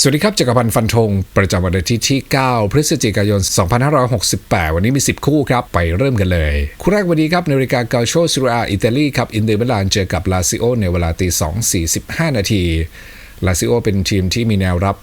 สวัสดีครับจักรพันธ์ฟันธง ประจำวันอาทิตย์ที่ 9 พฤศจิกายน 2568 วันนี้มี 10 คู่ครับ ไปเริ่มกันเลย คู่แรกวันนี้ครับ ในรายการเกาโชซูราอิตาลีครับอินเตอร์มิลานเจอกับลาซิโอในเวลาตี 2 45 นาที ลาซิโอเป็นทีมที่มีแนวรับ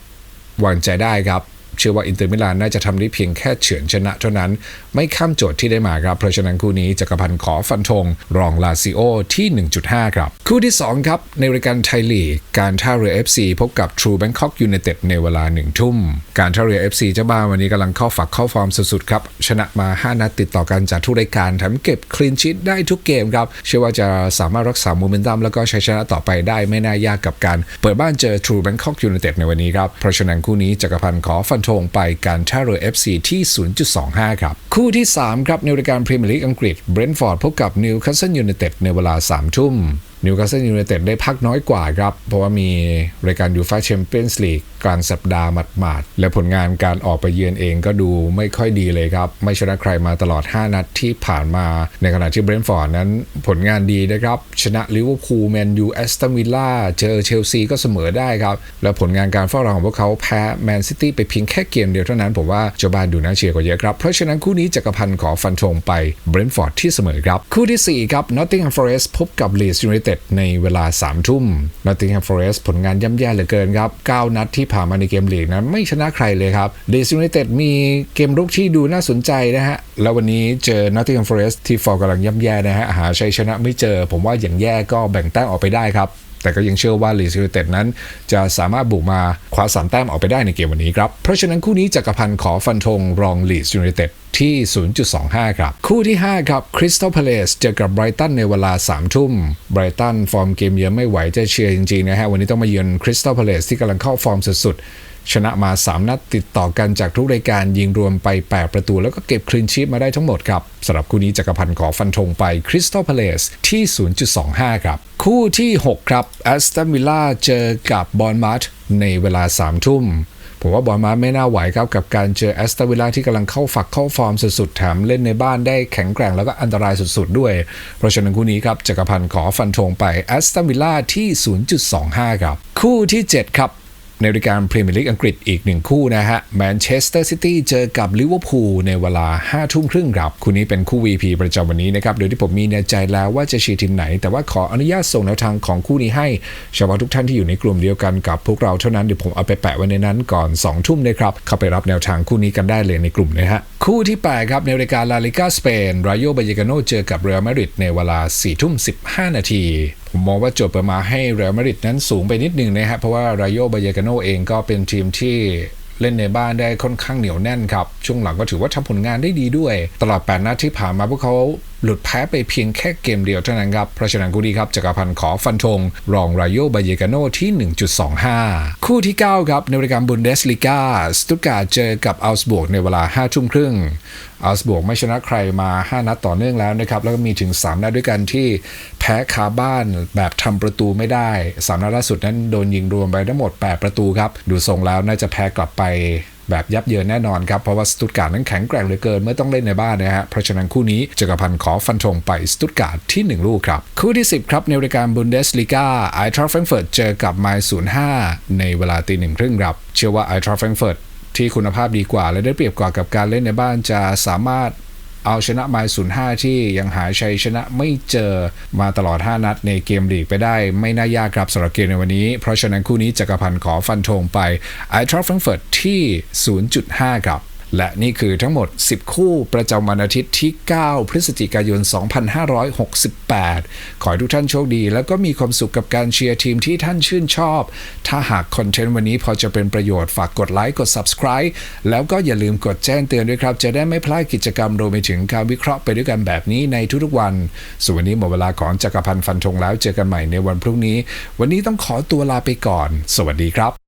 วางใจได้ครับ เชื่อว่าอินเตอร์มิลานน่าจะทำได้เพียงแค่เฉือนชนะเท่านั้น ไม่ข้ามโจทย์ที่ได้มาครับเพราะฉะนั้นคู่นี้จักรพันธ์ขอฟันธงรองลาซิโอที่ 1.5 ครับ คู่ที่ 2 ครับ ในรายการไทยลีกการท่าเรือ FC พบกับ True Bangkok United ในเวลา 1 ทุ่ม การท่าเรือ FC เจ้าบ้านวันนี้กำลังเข้าฝักเข้าฟอร์มสุดๆครับชนะมา 5 นัดติดต่อกันจากทุกรายการแถมเก็บคลีนชีตได้ทุกเกมครับเชื่อว่าจะสามารถรักษาโมเมนตัมแล้วก็ชัยชนะต่อไปได้ไม่น่ายากกับการ เปิดบ้านเจอ True Bangkok United ในวันนี้ครับเพราะฉะนั้นคู่นี้จักรพันธ์ขอฟันทงไปการท่าเรือ FC ที่ 0.25 ครับ คู่ที่ 3 ครับในรายการพรีเมียร์ลีกอังกฤษเบรนท์ฟอร์ดพบกับนิวคาสเซิลยูไนเต็ดในเวลา 3 ทุ่ม นิวคาสเซิลยูไนเต็ดได้พักน้อยกว่าครับ เพราะว่ามีรายการยูฟ่าแชมเปี้ยนส์ลีกกลางสัปดาห์หมาดๆ และผลงานการออกไปเยือนเองก็ดูไม่ค่อยดีเลยครับ ไม่ชนะใครมาตลอด 5 นัดที่ผ่านมา ในขณะที่เบรนฟอร์ดนั้นผลงานดีนะครับ ชนะลิเวอร์พูลแมนยูแอสตันวิลล่าเจอเชลซีก็เสมอได้ครับ และผลงานการเฝ้าระวังของพวกเขาแพ้แมนซิตี้ไปเพียงแค่เกมเดียวเท่านั้นผมว่าเจ้บ้านดูน่าเชียร์กว่าเยอะครับเพราะฉะนั้นคู่นี้จักรพันธ์ขอฟันธงไปเบรนฟอร์ดที่เสมอครับคู่ที่4ครับนอตติงแฮมฟอเรสต์พบกับลีสยูไนเต็ด7 ในเวลา 3 ทุ่มนอตติงแฮมฟอร์เรส์ผลงานย่ำแย่เหลือเกินครับ 9 นัดที่ผ่านมาในเกมลีกนะไม่ชนะใครเลยครับเดซิวเนเต็ดมีเกมรุกที่ดูน่าสนใจนะฮะ แล้ววันนี้เจอนอตติงแฮมฟอร์เรส์ที่ฟอร์กำลังย่ำแย่นะฮะหาชัยชนะไม่เจอ ผมว่าอย่างแย่ก็แบ่งแต้มออกไปได้ครับแต่ก็ยังเชื่อว่าลีสยูเต็ดนั้น จะสามารถบุกมาคว้าสามแต้มออกไปได้ในเกมวันนี้ครับ เพราะฉะนั้นคู่นี้จักรพันธ์ขอฟันธงรองลีสยูเต็ด ที่ 0.25 ครับ คู่ที่ 5 ครับคริสตัลพาเลสเจอกับไบรตันในเวลา 3 ทุ่มไบรตันฟอร์มเกมเยือนไม่ไหวจะเชียร์จริงๆนะฮะวันนี้ต้องมาเยือนคริสตัลพาเลสที่กำลังเข้าฟอร์มสุดๆ ชนะมา 3 นัดติดต่อกันจากทุกรายการยิงรวมไป 8 ประตูแล้วก็เก็บคลีนชีพมาได้ทั้งหมดครับสำหรับคู่นี้จักรพันธ์ขอฟันธงไปคริสตัลพาเลสที่ 0.25 ครับ คู่ที่ 6 ครับแอสตันวิลล่าเจอกับบอลมาร์ในเวลา 3 ทุ่ม ผมว่าบอลมาไม่น่าไหวครับ กับการเจอแอสตันวิลล่าที่กำลังเข้าฝักเข้าฟอร์มสุดๆแถมเล่นในบ้านได้แข็งแกร่งแล้วก็อันตรายสุดๆด้วย เพราะฉะนั้นคู่นี้ครับจักรพันธ์ขอฟันธงไปแอสตันวิลล่าที่ 0.25 ครับ คู่ที่ 7 ครับ ในรายการพรีเมียร์ลีกอังกฤษอีกหนึ่งคู่นะฮะแมนเชสเตอร์ซิตี้เจอกับลิเวอร์พูลในเวลา 5 ทุ่มครึ่งครับ คู่นี้เป็นคู่ VP ประจำวันนี้นะครับ โดยที่ผมมีในใจแล้วว่าจะเชียร์ทีมไหน แต่ว่าขออนุญาตส่งแนวทางของคู่นี้ให้เฉพาะทุกท่านที่อยู่ในกลุ่มเดียวกันกับพวกเราเท่านั้นเดี๋ยวผมเอาไปแปะไว้ในนั้นก่อน 2 ทุ่มนะครับเข้าไปรับแนวทางคู่นี้กันได้เลยในกลุ่มนะฮะคู่ที่8ครับในรายการลาลิกาสเปนรายโยบายกาโนเจอกับเรอัลมาดริดในเวลา4ทุ่ม15 นาที ผมมองว่าโจทย์ประมาให้เรอัลมาดริดนั้นสูงไปนิดนึงนะครับเพราะว่าไรโยบายากาโนเองก็เป็นทีมที่เล่นในบ้านได้ค่อนข้างเหนียวแน่นครับ ช่วงหลังก็ถือว่าทำผลงานได้ดีด้วย ตลอด 8 นัดที่ผ่านมาพวกเขาหลุดแพ้ไปเพียงแค่เกมเดียวเท่านั้นครับ เพราะฉะนั้นคู่นี้ครับจักรพันธ์ขอฟันธงรองไรโยบายากาโนที่ 1.25 คู่ที่ 9 ครับ ในรายการบุนเดสลิกาสตุตการ์เจอกับอัลส์บวกในเวลา 5 ทุ่มครึ่งอัลส์บวกไม่ชนะใครมา 5 นัดต่อเนื่องแล้วนะครับ แล้วก็มีถึง 3 นัดด้วยกันที่แพ้คาบ้านแบบทำประตูไม่ได้ 3 นัดล่าสุดนั้นโดนยิงรวมไปทั้งหมด 8 ประตูครับ ดูทรงแล้วน่าจะแพ้กลับไป แบบยับเยินแน่นอนครับ เพราะว่าสตุตการ์ดนั้นแข็งแกร่งเหลือเกินเมื่อต้องเล่นในบ้านนะฮะเพราะฉะนั้นคู่นี้จักรพันธ์ขอฟันธงไปสตุตการ์ดที่ 1 ลูกครับ คู่ที่ 10 ครับ ในรายการบุนเดสลีกาไอทราแฟรงเฟิร์ตเจอกับไมล์ศูนย์ห้าในเวลาตีหนึ่งครึ่งครับเชื่อว่าไอทราแฟรงเฟิร์ตที่คุณภาพดีกว่าและได้เปรียบกว่ากับการเล่นในบ้านจะสามารถ เอาชนะไมล์05ที่ยังหาชัยชนะไม่เจอมาตลอด 5 นัดในเกมลีกไปได้ไม่น่ายากครับสำหรับเกมในวันนี้ เพราะฉะนั้นคู่นี้จักรพันธ์ขอฟันธงไปไอทรอฟแฟรงเฟิร์ตที่ 0.5 ครับ และนี่คือทั้งหมด 10 คู่ประจำวันอาทิตย์ที่ 9 พฤศจิกายน 2568 ขอให้ทุกท่านโชคดี แล้วก็มีความสุขกับการเชียร์ทีมที่ท่านชื่นชอบ ถ้าหากคอนเทนต์วันนี้พอจะเป็นประโยชน์ฝากกดไลค์กด Subscribe แล้วก็อย่าลืมกดแจ้งเตือนด้วยครับ จะได้ไม่พลาดกิจกรรมรวมไปถึงการวิเคราะห์ไปด้วยกันแบบนี้ในทุกๆวัน ส่วนวันนี้หมดเวลาของจักรพันธ์ฟันธงแล้วเจอกันใหม่ในวันพรุ่งนี้ วันนี้ต้องขอตัวลาไปก่อน สวัสดีครับ